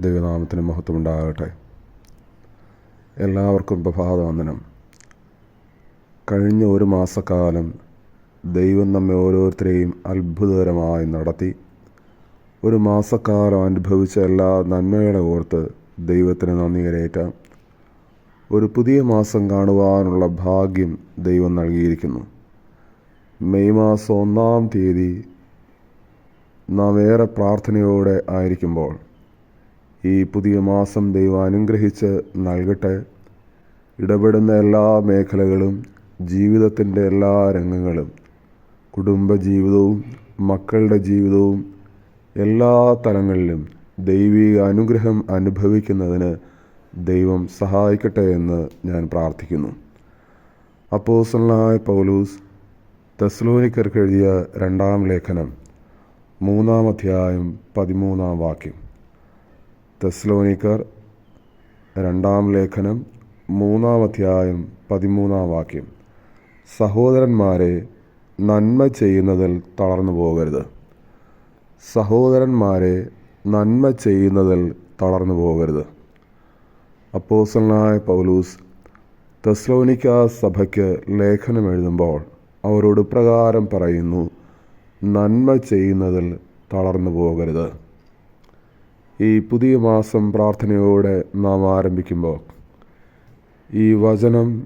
ദൈവനാമത്തിന് മഹത്വം മഹത്വമുണ്ടാകട്ടെ. എല്ലാവർക്കും പ്രഭാതവന്ദനം കഴിഞ്ഞ ഒരു മാസക്കാലം ദൈവം നമ്മെ ഓരോരുത്തരെയും അത്ഭുതകരമായി നടത്തി. ഒരു മാസക്കാലം അനുഭവിച്ച എല്ലാ നന്മകളെ ഓർത്ത് ദൈവത്തിന് നന്ദി ഒരു പുതിയ മാസം കാണുവാനുള്ള ഭാഗ്യം ദൈവം നൽകിയിരിക്കുന്നു. മെയ് മാസം ഒന്നാം തീയതി നാം ഏറെ പ്രാർത്ഥനയോടെ ആയിരിക്കുമ്പോൾ ഈ പുതിയ മാസം ദൈവം അനുഗ്രഹിച്ച് നൽകട്ടെ. ഇടപെടുന്ന എല്ലാ മേഖലകളും ജീവിതത്തിന്റെ എല്ലാ രംഗങ്ങളും കുടുംബജീവിതവും മക്കളുടെ ജീവിതവും എല്ലാ തലങ്ങളിലും ദൈവിക അനുഗ്രഹം അനുഭവിക്കുന്നതിന് ദൈവം സഹായിക്കട്ടെ എന്ന് ഞാൻ പ്രാർത്ഥിക്കുന്നു. അപ്പോസലായ പൗലൂസ് തെസ്ലോനിക്കർക്ക് എഴുതിയ രണ്ടാം ലേഖനം മൂന്നാം അധ്യായം പതിമൂന്നാം വാക്യം. തെസ്ലോനിക്കർ രണ്ടാം ലേഖനം മൂന്നാം അധ്യായം പതിമൂന്നാം വാക്യം. സഹോദരന്മാരെ നന്മ ചെയ്യുന്നതിൽ തളർന്നു പോകരുത്. സഹോദരന്മാരെ നന്മ ചെയ്യുന്നതിൽ തളർന്നു പോകരുത്. അപ്പോസലായ പൗലൂസ് തെസ്ലോനിക്ക സഭയ്ക്ക് ലേഖനം എഴുതുമ്പോൾ അവരോട് പ്രകാരം പറയുന്നു നന്മ ചെയ്യുന്നതിൽ തളർന്നു പോകരുത്. ഈ പുതിയ മാസം പ്രാർത്ഥനയോടെ നാം ആരംഭിക്കുമ്പോൾ ഈ വചനം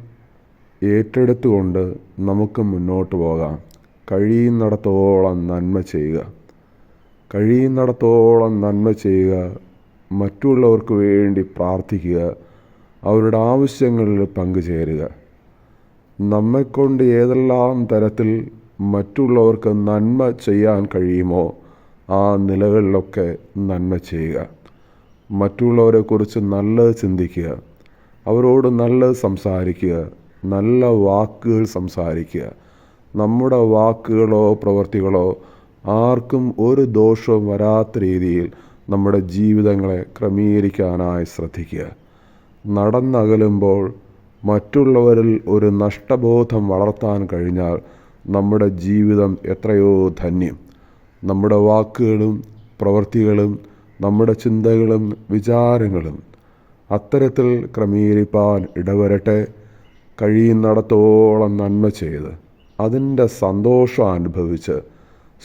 ഏറ്റെടുത്തുകൊണ്ട് നമുക്ക് മുന്നോട്ട് പോകാം. കഴിയുന്നിടത്തോളം നന്മ ചെയ്യുക. കഴിയുന്നിടത്തോളം നന്മ ചെയ്യുക. മറ്റുള്ളവർക്ക് വേണ്ടി പ്രാർത്ഥിക്കുക. അവരുടെ ആവശ്യങ്ങളിൽ പങ്കുചേരുക. നമ്മെക്കൊണ്ട് ഏതെല്ലാം തരത്തിൽ മറ്റുള്ളവർക്ക് നന്മ ചെയ്യാൻ കഴിയുമോ ആ നിലകളിലൊക്കെ നന്മ ചെയ്യുക. മറ്റുള്ളവരെക്കുറിച്ച് നല്ലത് ചിന്തിക്കുക. അവരോട് നല്ലത് സംസാരിക്കുക. നല്ല വാക്കുകൾ സംസാരിക്കുക. നമ്മുടെ വാക്കുകളോ പ്രവൃത്തികളോ ആർക്കും ഒരു ദോഷവും വരാത്ത രീതിയിൽ നമ്മുടെ ജീവിതങ്ങളെ ക്രമീകരിക്കാനായി ശ്രദ്ധിക്കുക. നടന്നകലുമ്പോൾ മറ്റുള്ളവരിൽ ഒരു നഷ്ടബോധം വളർത്താൻ കഴിഞ്ഞാൽ നമ്മുടെ ജീവിതം എത്രയോ ധന്യം. നമ്മുടെ വാക്കുകളും പ്രവൃത്തികളും നമ്മുടെ ചിന്തകളും വിചാരങ്ങളും അത്തരത്തിൽ ക്രമീകരിപ്പാൻ ഇടവരട്ടെ. കഴിയുന്നിടത്തോളം നന്മ ചെയ്ത് അതിന്റെ സന്തോഷം അനുഭവിച്ച്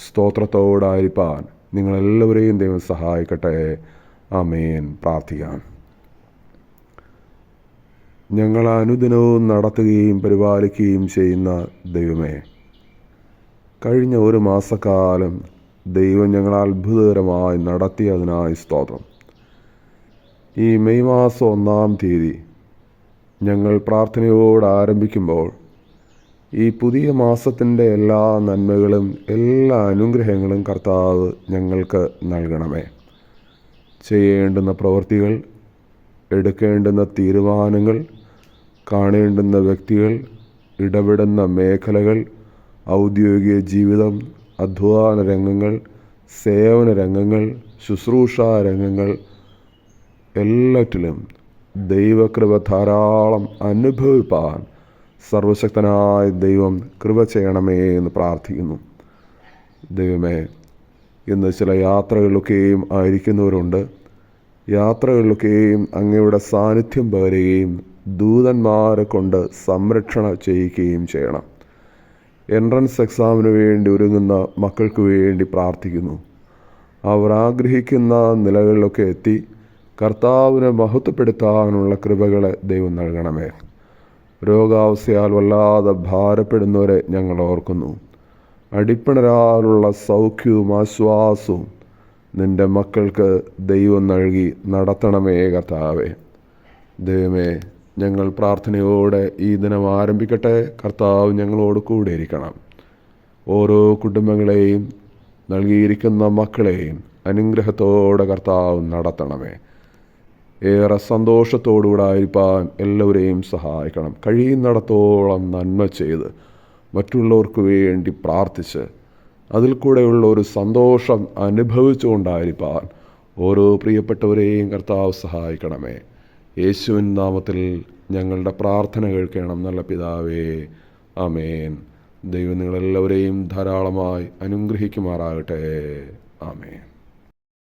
സ്തോത്രത്തോടായിരിക്കാൻ നിങ്ങളെല്ലാവരെയും ദൈവം സഹായിക്കട്ടെ. അമേൻ പ്രാർത്ഥിക്കാം. ഞങ്ങൾ അനുദിനവും നടത്തുകയും പരിപാലിക്കുകയും ചെയ്യുന്ന ദൈവമേ കഴിഞ്ഞ ഒരു മാസക്കാലം ദൈവം ഞങ്ങൾ അത്ഭുതകരമായി നടത്തിയതിനായി സ്തോത്രം. ഈ മെയ് മാസം ഒന്നാം തീയതി ഞങ്ങൾ പ്രാർത്ഥനയോട് ആരംഭിക്കുമ്പോൾ ഈ പുതിയ മാസത്തിന്റെ എല്ലാ നന്മകളും എല്ലാ അനുഗ്രഹങ്ങളും കർത്താവ് ഞങ്ങൾക്ക് നൽകണമേ. ചെയ്യേണ്ടുന്ന പ്രവൃത്തികൾ എടുക്കേണ്ടുന്ന തീരുമാനങ്ങൾ കാണേണ്ടുന്ന വ്യക്തികൾ ഇടപെടുന്ന മേഖലകൾ ഔദ്യോഗിക ജീവിതം അധ്വാന രംഗങ്ങൾ സേവന രംഗങ്ങൾ ശുശ്രൂഷ രംഗങ്ങൾ എല്ലാറ്റിലും ദൈവകൃപ ധാരാളം അനുഭവിപ്പാൻ സർവശക്തനായ ദൈവം കൃപ ചെയ്യണമേ എന്ന് പ്രാർത്ഥിക്കുന്നു. ദൈവമേ ഇന്ന് ചില യാത്രകളിലൊക്കെയും ആയിരിക്കുന്നവരുണ്ട്. യാത്രകളിലൊക്കെയും അങ്ങയുടെ സാന്നിധ്യം പകരുകയും ദൂതന്മാരെ കൊണ്ട് സംരക്ഷണം ചെയ്യിക്കുകയും ചെയ്യണം. എൻട്രൻസ് എക്സാമിന് വേണ്ടി ഒരുങ്ങുന്ന മക്കൾക്ക് വേണ്ടി പ്രാർത്ഥിക്കുന്നു. അവർ ആഗ്രഹിക്കുന്ന നിലകളിലൊക്കെ എത്തി കർത്താവിനെ മഹത്വപ്പെടുത്താനുള്ള കൃപകളെ ദൈവം നൽകണമേ. രോഗാവസ്ഥയാൽ വല്ലാതെ ഭാരപ്പെടുന്നവരെ ഞങ്ങൾ ഓർക്കുന്നു. അടിപ്പിണരാലുള്ള സൗഖ്യവും ആശ്വാസവും നിന്റെ മക്കൾക്ക് ദൈവം നൽകി നടത്തണമേ കർത്താവേ. ദൈവമേ ഞങ്ങൾ പ്രാർത്ഥനയോടെ ഈ ദിനം ആരംഭിക്കട്ടെ. കർത്താവ് ഞങ്ങളോട് കൂടെ ഇരിക്കണം ഓരോ കുടുംബങ്ങളെയും നൽകിയിരിക്കുന്ന മക്കളെയും അനുഗ്രഹത്തോടെ കർത്താവ് നടത്തണമേ. ഏറെ സന്തോഷത്തോടുകൂടെ ആയിരിക്കാൻ എല്ലാവരെയും സഹായിക്കണം. കഴിയുന്നിടത്തോളം നന്മ ചെയ്ത് മറ്റുള്ളവർക്ക് വേണ്ടി പ്രാർത്ഥിച്ച് അതിൽ കൂടെയുള്ള ഒരു സന്തോഷം അനുഭവിച്ചുകൊണ്ടായിരിക്കാൻ ഓരോ പ്രിയപ്പെട്ടവരെയും കർത്താവ് സഹായിക്കണമേ. യേശുവിൻ നാമത്തിൽ ഞങ്ങളുടെ പ്രാർത്ഥന കേൾക്കണം നല്ല പിതാവേ. ആമേൻ. ദൈവം നിങ്ങളെല്ലാവരെയും ധാരാളമായി അനുഗ്രഹിക്കുമാറാകട്ടെ. ആമേൻ.